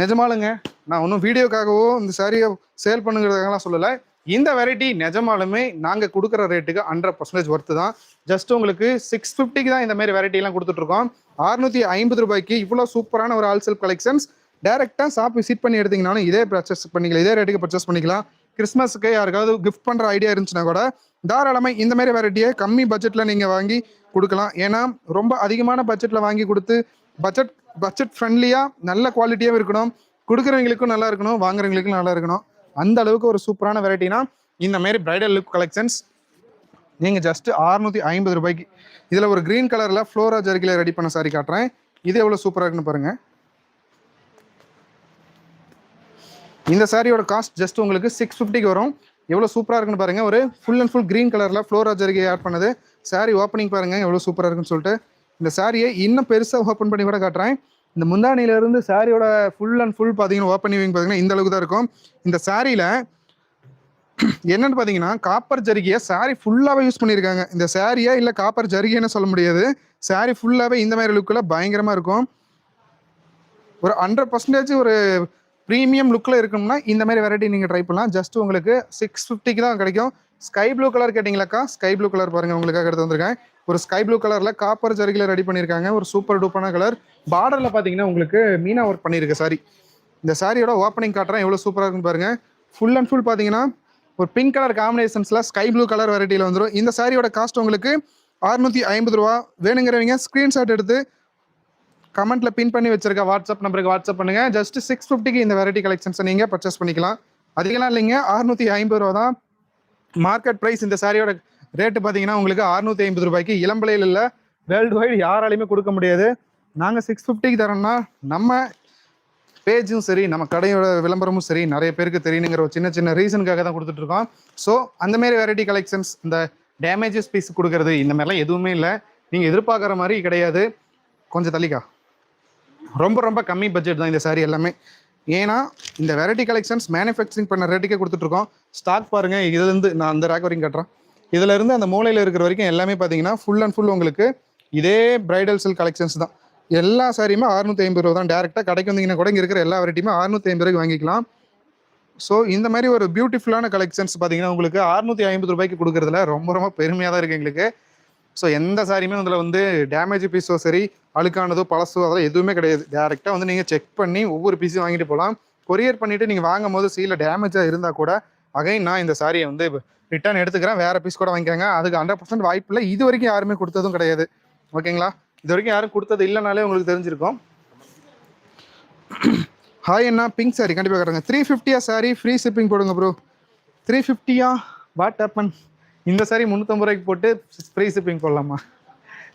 நிஜமாலுங்க நான் ஒன்றும் வீடியோக்காகவோ இந்த சாரியை சேல் பண்ணுங்கிறதுக்காகலாம் சொல்லலை. இந்த வெரைட்டி நிஜமாலுமே நாங்கள் கொடுக்குற ரேட்டுக்கு ஹண்ட்ரட் பர்சன்டேஜ் ஒர்த்து தான். ஜஸ்ட் உங்களுக்கு சிக்ஸ் ஃபிஃப்டிக்கு தான் இந்த மாதிரி வெரைட்டிலாம் கொடுத்துட்ருக்கோம் அறுநூற்றி ஐம்பது ரூபாய்க்கு இவ்வளோ சூப்பரான ஒரு ஆல்செல் கலெக்ஷன்ஸ் டேரெக்டாக ஷாப் விசிட் பண்ணி எடுத்தீங்கனாலும் இதே பர்ச்சேஸ் பண்ணிக்கலாம். இதே ரேட்டுக்கு பர்ச்சேஸ் பண்ணிக்கலாம். கிறிஸ்மஸ்க்கு யாருக்காவது கிஃப்ட் பண்ணுற ஐடியா இருந்துச்சுன்னா கூட தாராளமாக இந்த மாதிரி வெரைட்டியை கம்மி பட்ஜெட்டில் நீங்கள் வாங்கி கொடுக்கலாம். ஏன்னா ரொம்ப அதிகமான பட்ஜெட்டில் வாங்கி கொடுத்து பட்ஜெட் பட்ஜெட் ஃப்ரெண்ட்லியாக நல்ல குவாலிட்டியாகவும் இருக்கணும். கொடுக்குறவங்களுக்கும் நல்லா இருக்கணும். வாங்குறவங்களுக்கும் நல்லா இருக்கணும். அந்த அளவுக்கு ஒரு சூப்பரான வெரைட்டினா இந்த மாதிரி பிரைடல் லுக் கலெக்ஷன்ஸ் நீங்கள் ஜஸ்ட்டு அறுநூற்றி ஐம்பது ரூபாய்க்கு. இதில் ஒரு க்ரீன் கலரில் ஃப்ளோரா ஜர்கில ரெடி பண்ண சாரி காட்டுறேன். இது எவ்வளோ சூப்பராக இருக்குன்னு பாருங்கள் இந்த சாரியோட காஸ்ட் ஜஸ்ட் உங்களுக்கு சிக்ஸ் ஃபிஃப்டிக்கு வரும். எவ்வளோ சூப்பராக இருக்குன்னு பாருங்கள் ஒரு ஃபுல் அண்ட் ஃபுல் க்ரீன் கலரில் ஃப்ளோரா ஜர்கி ஆட் பண்ணது. சாரி ஓப்பனிங் பாருங்கள் எவ்வளோ சூப்பராக இருக்குன்னு சொல்லிட்டு. இந்த சாரியை இன்னும் பெருசாக ஓப்பன் பண்ணி கூட காட்டுறேன். இந்த முந்தானியிலேருந்து சாரியோட ஃபுல் அண்ட் ஃபுல் பார்த்தீங்கன்னா ஓப்பன் பார்த்தீங்கன்னா இந்த அளவுக்கு தான் இருக்கும். இந்த சாரியில் என்னன்னு பார்த்தீங்கன்னா காப்பர் ஜரிகையை சாரி ஃபுல்லாகவே யூஸ் பண்ணியிருக்காங்க. இந்த சாரியா இல்லை காப்பர் ஜரிகைன்னு சொல்ல முடியாது. சாரி ஃபுல்லாகவே இந்த மாதிரி லுக்கில் பயங்கரமாக இருக்கும். ஒரு ஹண்ட்ரட் பர்சன்டேஜ் ஒரு ப்ரீமியம் லுக்கில் இருக்கணும்னா இந்த மாதிரி வெரைட்டி நீங்கள் ட்ரை பண்ணலாம். ஜஸ்ட் உங்களுக்கு சிக்ஸ் ஃபிஃப்டிக்கு தான் கிடைக்கும். ஸ்கை ப்ளூ கலர் கேட்டிங்களாக்கா? ஸ்கை ப்ளூ கலர் பாருங்கள் உங்களுக்காக எடுத்து வந்திருக்கேன். ஒரு ஸ்கை ப்ளூ கலரில் காப்பர் ஜரிகில் ரெடி பண்ணியிருக்காங்க. ஒரு சூப்பர் டூப்பான கலர் பார்டரில் பார்த்தீங்கன்னா உங்களுக்கு மீனா ஒர்க் பண்ணியிருக்கு சாரி இந்த சாரியோட ஓப்பனிங் காட்டுறேன் எவ்வளோ சூப்பராக இருக்குன்னு பாருங்கள் ஃபுல் அண்ட் ஃபுல் பார்த்தீங்கன்னா ஒரு பிங்க் கலர் காம்பினேஷன்ஸில் ஸ்கை ப்ளூ கலர் வெரைட்டியில் வந்துடும் இந்த சாரியோட காஸ்ட் உங்களுக்கு அறுநூற்றி ஐம்பது ரூபா. வேணுங்கிறவங்க ஸ்க்ரீன்ஷாட் எடுத்து கமெண்ட்ல பின் பண்ணி வச்சிருக்க வாட்ஸ்அப் நம்பருக்கு வாட்ஸ்அப் பண்ணுங்க. ஜஸ்ட் சிக்ஸ் ஃபிஃப்டிக்கு இந்த வெரைட்டி கலெக்ஷன்ஸை நீங்கள் பர்ச்சேஸ் பண்ணிக்கலாம். அதிகலாம் இல்லைங்க. அறுநூத்தி ஐம்பது ரூபா தான். மார்க்கெட் ப்ரைஸ் இந்த சாரியோட ரேட்டு பார்த்தீங்கன்னா உங்களுக்கு அறுநூத்தி ஐம்பது ரூபாய்க்கு இளம்பலையில் இல்லை வேர்ல்டு வைடு யாராலையுமே கொடுக்க முடியாது. நாங்கள் சிக்ஸ் ஃபிஃப்டிக்கு தரோம்னா நம்ம பேஜும் சரி நம்ம கடையோட விளம்பரமும் சரி நிறைய பேருக்கு தெரியணுங்கிற ஒரு சின்ன சின்ன ரீசனுக்காக தான் கொடுத்துட்டு இருக்கோம். ஸோ அந்த மாதிரி வெரைட்டி கலெக்ஷன்ஸ் இந்த டேமேஜஸ் பீஸ் கொடுக்கறது இந்த மாதிரிலாம் எதுவுமே இல்லை. நீங்கள் எதிர்பார்க்குற மாதிரி கிடையாது. கொஞ்சம் தள்ளிக்கா. ரொம்ப ரொம்ப கம்மி பட்ஜெட் தான் இந்த சாரீ எல்லாமே. ஏன்னா இந்த வெரைட்டி கலெக்ஷன்ஸ் மேனுஃபேக்சரிங் பண்ண ரேட்டுக்கே கொடுத்துட்ருக்கோம் ஸ்டாக் பாருங்கள் இதுலேருந்து நான் அந்த ரேக் வரைக்கும் கட்டுறேன். இதுலேருந்து அந்த மூலையில் இருக்கிற வரைக்கும் எல்லாமே பார்த்தீங்கன்னா ஃபுல் அண்ட் ஃபுல் உங்களுக்கு இதே பிரைடல் செல் கலெக்ஷன்ஸ் தான். எல்லா சாரியுமே அறுநூத்தி ஐம்பது ரூபா தான். டேரெக்டாக கடைக்கு வந்தீங்கன்னா கூட இங்கே இருக்கிற எல்லா வெரைட்டியுமே அறுநூத்தி ஐம்பது ரூபாய்க்கு வாங்கிக்கலாம். ஸோ இந்த மாதிரி ஒரு பியூட்டிஃபுல்லான கலெக்ஷன்ஸ் பார்த்தீங்கன்னா உங்களுக்கு அறுநூத்தி ஐம்பது ரூபாய்க்கு கொடுக்குறதுல ரொம்ப ரொம்ப பெருமையாக தான் இருக்குது எங்களுக்கு. ஸோ எந்த சாரியுமே அதில் வந்து டேமேஜ் பீஸோ சரி அழுக்கானதோ பழசோ அதெல்லாம் எதுவுமே கிடையாது. டேரெக்டாக வந்து நீங்கள் செக் பண்ணி ஒவ்வொரு பீஸையும் வாங்கிட்டு போகலாம். கொரியர் பண்ணிவிட்டு நீங்கள் வாங்கும் போது சீல டேமேஜாக இருந்தால் கூட அகைன் நான் இந்த சாரியை வந்து ரிட்டர்ன் எடுத்துக்கிறேன். வேறு பீஸ் கூட வாங்கிக்கோங்க. அதுக்கு ஹண்ட்ரட் பர்சன்ட் வாய்ப்பு இல்லை. இது வரைக்கும் யாருமே கொடுத்ததும் கிடையாது. ஓகேங்களா இது வரைக்கும் யாரும் கொடுத்தது இல்லைனாலே உங்களுக்கு தெரிஞ்சிருக்கும். ஹாய் அண்ணா பிங்க் சாரி கண்டிப்பாக கட்டுறேங்க த்ரீ ஃபிஃப்டியா சாரி ஃப்ரீ ஷிப்பிங் போடுங்க ப்ரோ த்ரீ ஃபிஃப்டியா வாட் ஹப்பன் இந்த சாரி முந்நூற்றம்பது ரூபாய்க்கு போட்டு ஃப்ரீ ஷிப்பிங் போடலாமா?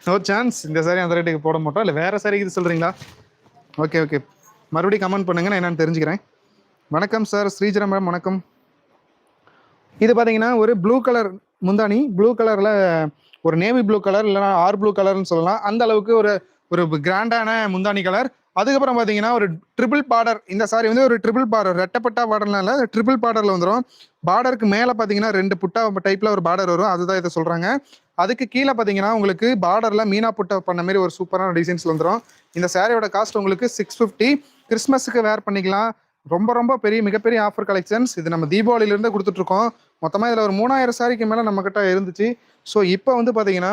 நோ சான்ஸ் இந்த சாரி அந்த ரேட்டுக்கு போட மாட்டோம். இல்லை வேறு சாரிக்கு இது சொல்கிறீங்களா ஓகே ஓகே மறுபடியும் கமெண்ட் பண்ணுங்க. நான் என்னென்னு தெரிஞ்சுக்கிறேன். வணக்கம் சார் ஸ்ரீஜரா மேடம் வணக்கம். இது பார்த்தீங்கன்னா ஒரு ப்ளூ கலர் முந்தானி ப்ளூ கலரில் ஒரு நேவி ப்ளூ கலர் இல்லைனா ஆர் ப்ளூ கலர்னு சொல்லலாம். அந்த அளவுக்கு ஒரு ஒரு கிராண்டான முந்தானி கலர் அதுக்கப்புறம் பார்த்தீங்கன்னா ஒரு ட்ரிபிள் பார்டர் இந்த சாரி வந்து ஒரு ட்ரிபிள் பார்டர் ரெட்டப்பட்டா பார்டர்னால இல்லை ட்ரிபிள் பார்டரில் வந்துடும் பார்டருக்கு மேலே பார்த்தீங்கன்னா ரெண்டு புட்டா டைப்பில் ஒரு பார்டர் வரும். அதுதான் இதை சொல்கிறாங்க அதுக்கு கீழே பார்த்தீங்கன்னா உங்களுக்கு பார்டரில் மீனா புட்டா பண்ண மாதிரி ஒரு சூப்பரான டிசைன்ஸ் வந்துடும் இந்த சாரியோட காஸ்ட் உங்களுக்கு சிக்ஸ் ஃபிஃப்டி கிறிஸ்மஸுக்கு வேர் பண்ணிக்கலாம். ரொம்ப ரொம்ப பெரிய மிகப்பெரிய ஆஃபர் கலெக்ஷன்ஸ் இது நம்ம தீபாவளியிலேருந்து கொடுத்துட்ருக்கோம் மொத்தமாக இதில் ஒரு மூணாயிரம் சாரிக்கு மேலே நம்மக்கிட்ட இருந்துச்சு. ஸோ இப்போ வந்து பார்த்தீங்கன்னா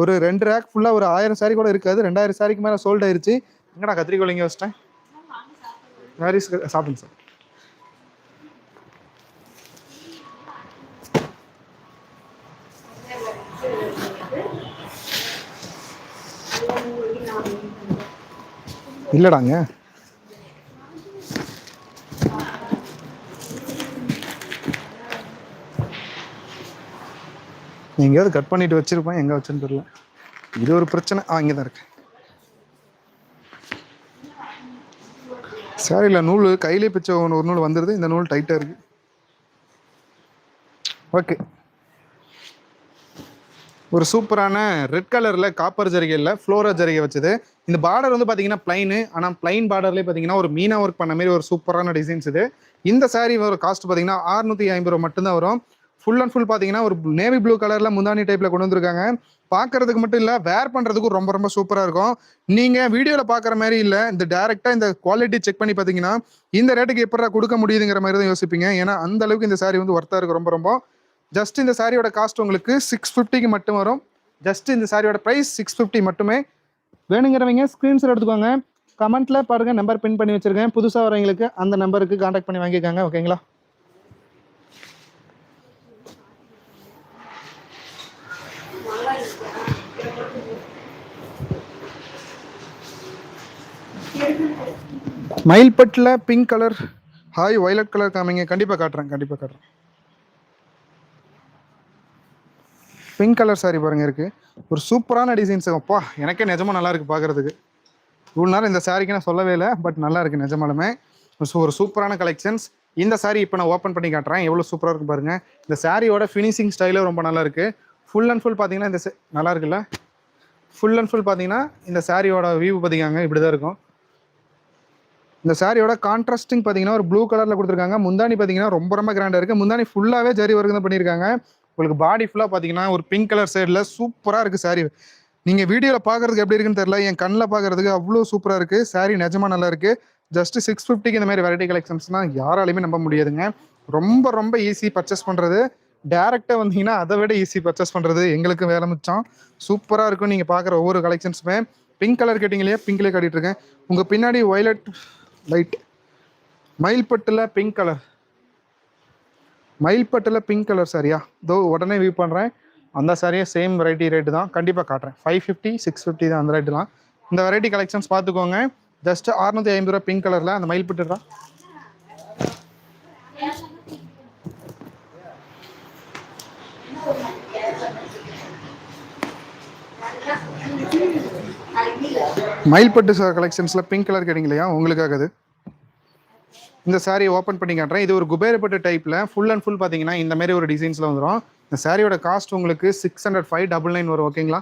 ஒரு ரெண்டு ரேக் ஃபுல்லாக ஒரு ஆயிரம் சாரி கூட இருக்காது. ரெண்டாயிரம் சாரிக்கு மேலே சோல்ட் ஆயிருச்சு. எங்கடா கத்திரிக்கோள் இங்கே வச்சிட்டேன்? சாரி சாப்பிடுங்க சார். இல்லடாங்க. எங்கேயாவது கட் பண்ணிட்டு வச்சிருப்பேன். எங்க வச்சுன்னு தெரியல. இது ஒரு பிரச்சனை. ஆ இங்கே தான் இருக்கு சாரியில் நூல் கையிலே பிச்ச ஒன்று ஒரு நூல் வந்துடுது இந்த நூல் டைட்டாக இருக்கு. ஓகே ஒரு சூப்பரான ரெட் கலரில் காப்பர் ஜரிகையில் ஃப்ளோரா ஜரிகை வச்சது. இந்த பார்டர் வந்து பார்த்தீங்கன்னா பிளைனு ஆனால் பிளைன் பார்டர்லேயே பார்த்தீங்கன்னா ஒரு மீனா ஒர்க் பண்ண மாதிரி ஒரு சூப்பரான டிசைன்ஸ் இது. இந்த சாரீ ஒரு காஸ்ட் பார்த்தீங்கன்னா ஆறுநூற்றி ஐம்பது ரூபா மட்டும்தான் வரும். ஃபுல் அண்ட் ஃபுல் பார்த்தீங்கன்னா ஒரு நேவி ப்ளூ கலரில் முந்தானி டைப்பில் கொண்டு வந்திருக்காங்க. பார்க்கறதுக்கு மட்டும் இல்லை வேர் பண்ணுறதுக்கும் ரொம்ப ரொம்ப சூப்பராக இருக்கும். நீங்கள் வீடியோவில் பார்க்குற மாதிரி இல்லை இந்த டேரெக்டாக இந்த குவாலிட்டி செக் பண்ணி பார்த்தீங்கன்னா இந்த ரேட்டுக்கு எப்படா கொடுக்க முடியுதுங்கிற மாதிரி தான் யோசிப்பீங்க. ஏன்னா அந்த அளவுக்கு இந்த saree வந்து ஒர்த்தாக இருக்கும் ரொம்ப ரொம்ப. ஜஸ்ட் இந்த சாரியோட காஸ்ட் உங்களுக்கு சிக்ஸ் ஃபிஃப்டிக்கு மட்டும் வரும். ஜஸ்ட் இந்த சாரியோட ப்ரைஸ் சிக்ஸ் ஃபிஃப்டி மட்டுமே. வேணுங்கிறவங்க ஸ்க்ரீன்ஷாட் எடுத்துக்கோங்க. கமெண்ட்டில் பாருங்கள் நம்பர் பின் பண்ணி வச்சுருக்கேன். புதுசாக வரவங்களுக்கு அந்த நம்பருக்கு காண்டாக்ட் பண்ணி வாங்கிக்காங்க ஓகேங்களா மயில்பட்டில் pink colour hi violet colour காமிங்க கண்டிப்பாக காட்டுறேன் கண்டிப்பாக காட்டுறேன். பிங்க் கலர் சாரி பாருங்க இருக்குது ஒரு சூப்பரான டிசைன்ஸ் அப்பா எனக்கே நிஜமாக நல்லா இருக்குது பார்க்கறதுக்கு இவ்வளோ நேரம் இந்த சாரிக்கு நான் சொல்லவே இல்லை பட் நல்லா இருக்குது நிஜமாலுமே. ஸோ ஒரு சூப்பரான கலெக்ஷன்ஸ் இந்த saree இப்போ நான் ஓப்பன் பண்ணி காட்டுறேன். எவ்வளோ சூப்பராக இருக்கு பாருங்கள் இந்த சாரியோட ஃபினிஷிங் ஸ்டைலும் ரொம்ப நல்லா இருக்குது ஃபுல் அண்ட் ஃபுல் பார்த்தீங்கன்னா இந்த நல்லா இருக்குல்ல? ஃபுல் அண்ட் ஃபுல் பார்த்தீங்கன்னா இந்த சாரியோட வியூ பார்த்தீங்க இப்படி தான் இருக்கும். இந்த சாரியோட கான்ட்ராஸ்டிங் பார்த்தீங்கன்னா ஒரு ப்ளூ கலரில் கொடுத்துருக்காங்க. முந்தானி பார்த்தீங்கன்னா ரொம்ப ரொம்ப கிராண்டாக இருக்குது முந்தானி ஃபுல்லாகவே ஜரி ஒர்க் தான் பண்ணியிருக்காங்க. உங்களுக்கு பாடி ஃபுல்லாக பார்த்தீங்கன்னா ஒரு பிங்க் கலர் சைடில் சூப்பராக இருக்குது சாரி நீங்கள் வீடியோவில் பார்க்குறதுக்கு எப்படி இருக்குன்னு தெரியல. என் கண்ணில் பார்க்குறதுக்கு அவ்வளோ சூப்பராக இருக்குது saree நிஜமாக நல்லா இருக்குது ஜஸ்ட் சிக்ஸ் ஃபிஃப்டிக்கு இந்த மாதிரி வெரைட்டி கலெக்ஷன்ஸ்னால் யாராலையுமே நம்ப முடியாதுங்க. ரொம்ப ரொம்ப ஈஸி பர்ச்சேஸ் பண்ணுறது டேரெக்டாக வந்தீங்கன்னா அதை விட ஈஸி பர்ச்சேஸ் பண்ணுறது எங்களுக்கு வேலை மிச்சம். சூப்பராக இருக்கும் நீங்கள் பார்க்குற ஒவ்வொரு கலெக்ஷன்ஸுமே பிங்க் கலர் கேட்டிங்க இல்லையா? பிங்க்லேயே காட்டிகிட்ருக்கேன் உங்கள் பின்னாடி ஒய்லட் லைட் மயில்பட்டில் பிங்க் கலர் மயில்பட்டில் பிங்க் கலர் சாரியா தோ உடனே வியூ பண்ணுறேன் அந்த சாரியே சேம் வெரைட்டி ரேட்டு தான். கண்டிப்பாக காட்டுறேன். ஃபைவ் ஃபிஃப்டி சிக்ஸ் ஃபிஃப்டி தான் அந்த ரேட்டு தான் இந்த வெரைட்டி கலெக்ஷன்ஸ் பார்த்துக்கோங்க. ஜஸ்ட் அறுநூத்தி ஐம்பது ரூபா பிங்க் கலரில் அந்த மயில்பட்டு தான் மயில்பட்டு கலெக்ஷன்ஸில் பிங்க் கலர் கேட்டிங்க இல்லையா உங்களுக்காக அது. இந்த சாரியை ஓப்பன் பண்ணி காட்டுறேன். இது ஒரு குபேரப்பட்டு டைப்பில் ஃபுல் அண்ட் ஃபுல் பார்த்தீங்கன்னா இந்த மாதிரி ஒரு டிசைன்ஸில் வந்துடும் இந்த சாரியோட காஸ்ட் உங்களுக்கு six hundred five double nine வரும் ஓகேங்களா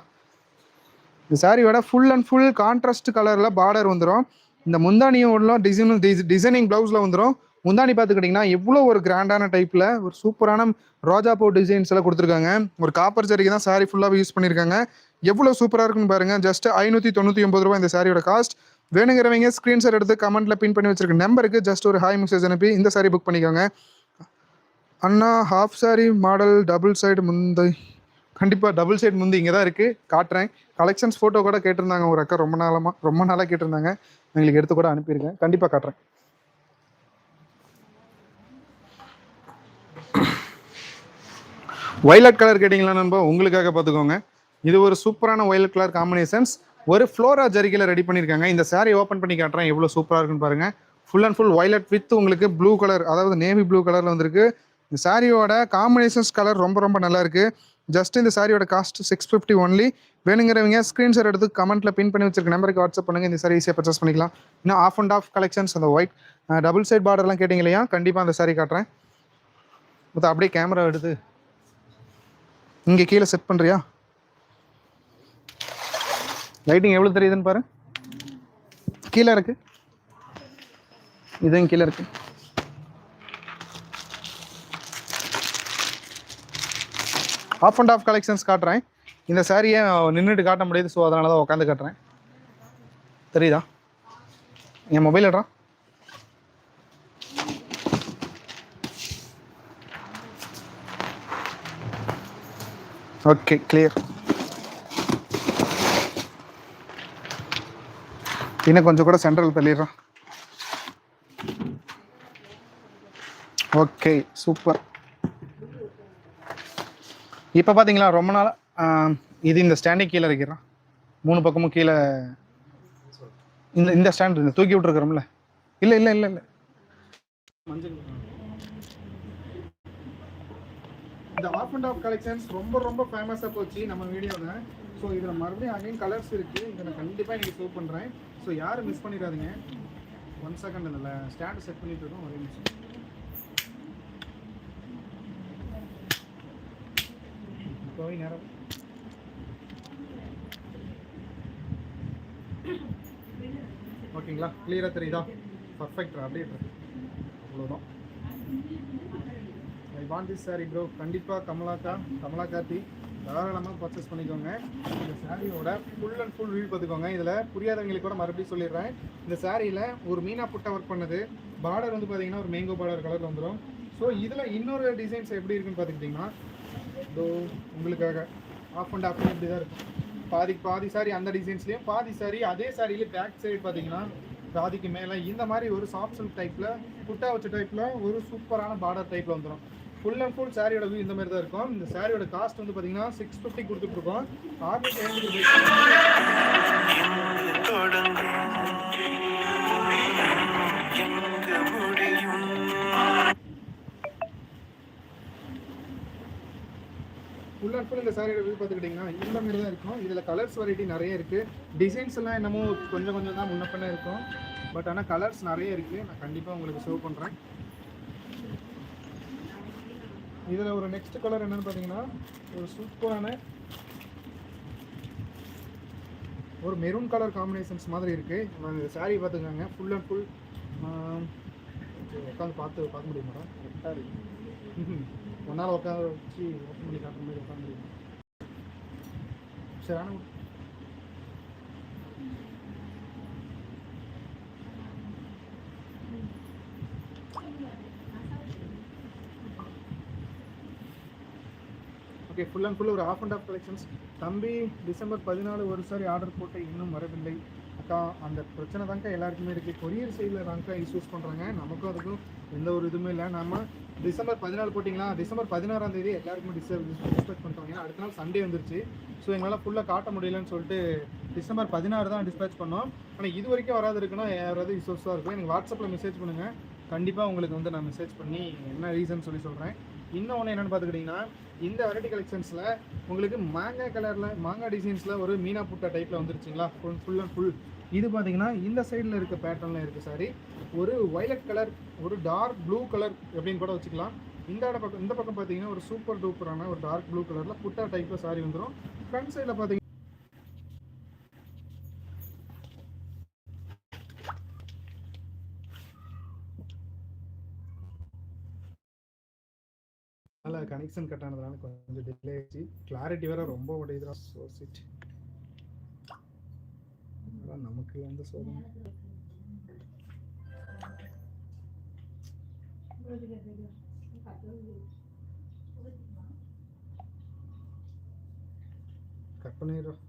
இந்த சாரியோட ஃபுல் அண்ட் ஃபுல் கான்ட்ராஸ்ட் கலரில் பார்டர் வந்துடும் இந்த முந்தானியும் டிசைன் டிசைனிங் ப்ளவுஸில் வந்துடும் முந்தானி பார்த்துக்கிட்டிங்கன்னா எவ்வளோ ஒரு கிராண்டான டைப்பில் ஒரு சூப்பரான ரோஜா பூ டிசைன்ஸ் எல்லாம் கொடுத்துருக்காங்க. ஒரு காப்பர் சரிக்கு தான் சாரி ஃபுல்லாக யூஸ் பண்ணியிருக்காங்க எவ்வளோ சூப்பராக இருக்குன்னு பாருங்க. ஜஸ்ட் ஐநூற்றி தொண்ணூற்றி ஒம்பது ரூபாய் இந்த சாரியோட காஸ்ட் வேணுங்கிறவங்க ஸ்க்ரீன்ஷாட் எடுத்து கமெண்ட்டில் பின் பண்ணி வச்சிருக்க நம்பருக்கு ஜஸ்ட் ஒரு ஹாய் மெசேஜ் அனுப்பி இந்த சாரி புக் பண்ணிக்கோங்க. அண்ணா half sari model double side முந்தை. கண்டிப்பாக டபுள் சைடு முந்தி இங்கே தான் இருக்குது காட்டுறேன். கலெக்ஷன்ஸ் ஃபோட்டோ கூட கேட்டிருந்தாங்க ஒரு அக்கா ரொம்ப நாளமாக ரொம்ப நாளாக கேட்டிருந்தாங்க. எங்களுக்கு எடுத்து கூட அனுப்பியிருக்கேன் கண்டிப்பாக காட்டுறேன். ஒயலட் கலர் கேட்டிங்களா நண்பா? உங்களுக்காக பார்த்துக்கோங்க. இது ஒரு சூப்பரான ஒயல் கலர் காம்பினேஷன்ஸ் ஒரு ஃப்ளோரா ஜரிகையில் ரெடி பண்ணியிருக்காங்க இந்த சாரீ ஓப்பன் பண்ணி காட்டுறேன். எவ்வளோ சூப்பராக இருக்குன்னு பாருங்கள் full and full violet with உங்களுக்கு ப்ளூ கலர் அதாவது நேவி ப்ளூ கலரில் வந்திருக்கு. இந்த சாரியோட காம்பினேஷன்ஸ் கலர் ரொம்ப ரொம்ப நல்லா இருக்கு. ஜஸ்ட் இந்த சாரியோட காஸ்ட் சிக்ஸ் ஃபிஃப்டி ஒன்லி வேணுங்கிறவங்க ஸ்க்ரீன்ஷாட் எடுத்து கமெண்ட்ல பின் பண்ணி வச்சிருக்க நம்பருக்கு வாட்ஸ்அப் பண்ணுங்க. இந்த சாரி ஈஸியாக பர்ச்சேஸ் பண்ணிக்கலாம். இன்னும் ஆஃப் அண்ட் ஆஃப் கலெக்ஷன்ஸ் அந்த ஒயிட் டபுள் சைட் பார்டர்லாம் கேட்டிங்க இல்லையா? கண்டிப்பாக அந்த சாரி காட்டுறேன். மொத்தம் அப்படியே கேமரா எடுத்து இங்கே கீழே செட் பண்ணுறியா லைட்டிங் எவ்வளோ தெரியுதுன்னு பாரு. கீழே இருக்கு. இதுவும் கீழே இருக்கு. ஆஃப் அண்ட் ஆஃப் கலெக்ஷன்ஸ் காட்டுறேன். இந்த சாரியை நின்றுட்டு காட்ட முடியுது ஸோ அதனால தான் உட்காந்து காட்டுறேன். தெரியுதா? என் மொபைல் எடுறா. ஓகே கிளியர் இன்னும் கொஞ்சம் கூட சென்ட்ரல் தள்ளிடுறான் ஓகே சூப்பர் இப்போ பார்த்தீங்களா ரொம்ப நாள் இது இந்த ஸ்டாண்டிங் கீழே இருக்கிறான் மூணு பக்கமும் கீழே இந்த இந்த ஸ்டாண்ட் இந்த தூக்கி விட்டுருக்குறோம்ல. இல்லை இல்லை இல்லை இல்லை. இந்த ஆஃப் அண்ட் ஆஃப் கலெக்ஷன்ஸ் ரொம்ப ரொம்ப ஃபேமஸாக போச்சு நம்ம வீடியோவில் ஸோ இதில் மறுபடியும் அங்கேயும் கலர்ஸ் இருக்குது இதை நான் கண்டிப்பாக இன்றைக்கி ஷோ பண்ணுறேன் ஸோ யாரும் மிஸ் பண்ணிடாதீங்க. ஒன் செகண்ட் இல்லை ஸ்டாண்ட் செட் பண்ணிட்டு இருக்கோம் ஒரே நிமிஷம். போய் நேரம். ஓகேங்களா? கிளியராக தெரியுதா? பர்ஃபெக்ட் அப்படியே அவ்வளோதான் I want this sari bro கண்டிப்பாக கமலாக்கா கமலா கார்த்தி. தாராளமாக பர்ச்சேஸ் பண்ணிக்கோங்க. இந்த சாரியோட ஃபுல் அண்ட் ஃபுல் வியூ பார்த்துக்கோங்க. இதில் புரியாதவங்களுக்கு கூட மறுபடியும் சொல்லிடுறேன். இந்த சாரியில் ஒரு மீனா புட்டை ஒர்க் பண்ணது. பார்டர் வந்து பார்த்தீங்கன்னா ஒரு மேங்கோ பார்டர் கலர் வந்துடும் ஸோ இதில் இன்னொரு டிசைன்ஸ் எப்படி இருக்குன்னு பார்த்துக்கிட்டிங்கன்னா இதோ உங்களுக்காக ஆஃப் அண்ட் ஆஃப் இப்படி தான் இருக்கும். பாதி பாதி சாரி அந்த டிசைன்ஸ்லேயும் பாதி சாரி அதே சாரியிலே பேக் சைடு பார்த்தீங்கன்னா பாதிக்கு மேலே இந்த மாதிரி ஒரு சாஃப்ட் சில்க் டைப்பில் புட்டா வச்ச டைப்பில் ஒரு சூப்பரான பார்டர் டைப்பில் வந்துடும் ஃபுல் அண்ட் ஃபுல் சாரியோட வியூ இந்த மாதிரி தான் இருக்கும். இந்த சாரியோட காஸ்ட் வந்து பார்த்தீங்கன்னா சிக்ஸ் ஃபிஃப்டி கொடுத்துட்ருக்கோம். ஆர்டர் எழுநூறு ஃபுல் அண்ட் ஃபுல் இந்த சாரியோட வியூ பார்த்துக்கிட்டிங்கன்னா இந்த மாதிரி தான் இருக்கும். இதில் கலர்ஸ் வெரைட்டி நிறைய இருக்குது டிசைன்ஸ் எல்லாம் என்னமோ கொஞ்சம் கொஞ்சம் தான் முன்ன பண்ண இருக்கும். பட் ஆனால் கலர்ஸ் நிறைய இருக்குது நான் கண்டிப்பாக உங்களுக்கு ஷோ பண்ணுறேன் இதில் ஒரு நெக்ஸ்ட் கலர் என்னன்னு பார்த்தீங்கன்னா ஒரு சூப்பரான ஒரு மெரூன் கலர் காம்பினேஷன்ஸ் மாதிரி இருக்குது நான் இந்த saree பார்த்துக்கோங்க. ஃபுல் அண்ட் ஃபுல் உட்காந்து பார்த்து பார்க்க முடியுமாடா கரெக்டாக இருக்கு. ஒன்றால் உட்காந்து வச்சு ஓப்பன் பண்ணி காட்டுற மாதிரி உட்காந்து முடியும் சரி ஆனால் ஓகே ஃபுல் அண்ட் ஃபுல் ஒரு ஆஃப் அண்ட் ஆஃப் கலெக்ஷன்ஸ் தம்பி டிசம்பர் பதினாலு ஒரு சாரி ஆர்டர் போட்டு இன்னும் வரவில்லை. அக்கா அந்த பிரச்சனை தான்க்கா எல்லாருக்குமே இருக்குது கொரியர் சைடில் தான்க்கா இஷ்யூஸ் பண்ணுறாங்க நமக்கும் அதுக்கும் எந்த ஒரு இதுவுமே இல்லை. நம்ம டிசம்பர் பதினாலு போட்டிங்களா? டிசம்பர் பதினாறாம் தேதி எல்லாருக்குமே டிஸ்டர்ப் டிஸ்பேச் பண்ணிட்டோம் ஏன்னா அடுத்த நாள் சண்டே வந்துருச்சு. ஸோ எங்களால் ஃபுல்லாக காட்ட முடியலன்னு சொல்லிட்டு டிசம்பர் பதினாறு தான் டிஸ்பேச் பண்ணோம். ஆனால் இது வரைக்கும் வராது இருக்குன்னா யாராவது இஷ்யூஸாக இருக்கும். எனக்கு வாட்ஸ்அப்பில் மெசேஜ் பண்ணுங்கள் கண்டிப்பாக உங்களுக்கு வந்து நான் மெசேஜ் பண்ணி என்ன ரீசன் சொல்லி சொல்கிறேன் இன்னும் ஒன்று என்னென்னு பார்த்துக்கிட்டிங்கன்னா இந்த வெரைட்டி கலெக்ஷன்ஸில் உங்களுக்கு மாங்காய் கலரில் மாங்காய் டிசைன்ஸில் ஒரு மீனா புட்டா டைப்பில் வந்துருச்சுங்களா? ஃபுல் ஃபுல் அண்ட் ஃபுல் இது பார்த்தீங்கன்னா இந்த சைடில் இருக்க பேட்டர்னில் இருக்குது சாரி ஒரு வயலட் கலர் ஒரு டார்க் ப்ளூ கலர் எப்படின்னு கூட வச்சுக்கலாம். இந்த இட பக்கம் இந்த பக்கம் பார்த்தீங்கன்னா ஒரு சூப்பர் டூப்பரான ஒரு டார்க் ப்ளூ கலரில் புட்டா டைப்பில் சாரி வந்துடும் ஃப்ரண்ட் சைடில் பார்த்தீங்கன்னா அதனால் கனெக்ஷன் கட் ஆனதுனால கொஞ்சம் டிலே ஆச்சு கிளாரிட்டி வேற ரொம்ப உடையுதுடா ஸோ சிட் நமக்கு வந்து சோதனை கட் பண்ணிடுறோம்